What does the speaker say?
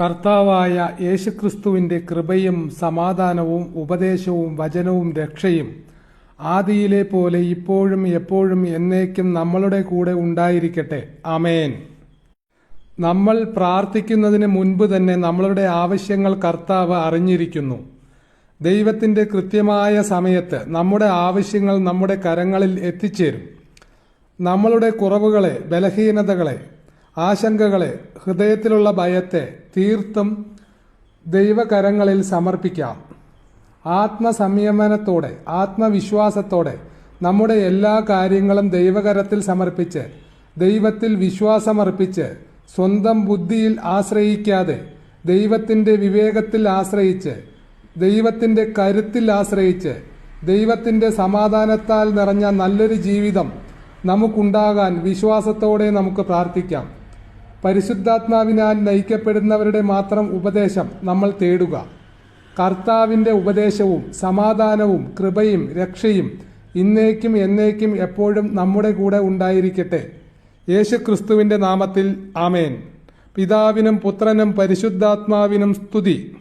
കർത്താവായ യേശുക്രിസ്തുവിന്റെ കൃപയും സമാധാനവും ഉപദേശവും വചനവും രക്ഷയും ആദിയിലെ പോലെ ഇപ്പോഴും എപ്പോഴും എന്നേക്കും നമ്മളുടെ കൂടെ ഉണ്ടായിരിക്കട്ടെ. അമേൻ നമ്മൾ പ്രാർത്ഥിക്കുന്നതിന് മുൻപ് തന്നെ നമ്മളുടെ ആവശ്യങ്ങൾ കർത്താവ് അറിഞ്ഞിരിക്കുന്നു. ദൈവത്തിന്റെ കൃത്യമായ സമയത്ത് നമ്മുടെ ആവശ്യങ്ങൾ നമ്മുടെ കരങ്ങളിൽ എത്തിച്ചേരും. നമ്മളുടെ കുറവുകളെ ബലഹീനതകളെ ആശങ്കകളെ ഹൃദയത്തിലുള്ള ഭയത്തെ തീർത്തും ദൈവകരങ്ങളിൽ സമർപ്പിക്കാം. ആത്മസംയമനത്തോടെ ആത്മവിശ്വാസത്തോടെ നമ്മുടെ എല്ലാ കാര്യങ്ങളും ദൈവകരത്തിൽ സമർപ്പിച്ച് ദൈവത്തിൽ വിശ്വാസമർപ്പിച്ച് സ്വന്തം ബുദ്ധിയിൽ ആശ്രയിക്കാതെ ദൈവത്തിന്റെ വിവേകത്തിൽ ആശ്രയിച്ച് ദൈവത്തിന്റെ കരുത്തിൽ ആശ്രയിച്ച് ദൈവത്തിന്റെ സമാധാനത്താൽ നിറഞ്ഞ നല്ലൊരു ജീവിതം നമുക്കുണ്ടാകാൻ വിശ്വാസത്തോടെ നമുക്ക് പ്രാർത്ഥിക്കാം. പരിശുദ്ധാത്മാവിനാൽ നയിക്കപ്പെടുന്നവരുടെ മാത്രം ഉപദേശം നമ്മൾ തേടുക. കർത്താവിന്റെ ഉപദേശവും സമാധാനവും കൃപയും രക്ഷയും ഇന്നേക്കും എന്നേക്കും എപ്പോഴും നമ്മുടെ കൂടെ ഉണ്ടായിരിക്കട്ടെ. യേശുക്രിസ്തുവിന്റെ നാമത്തിൽ ആമേൻ. പിതാവിനും പുത്രനും പരിശുദ്ധാത്മാവിനും സ്തുതി.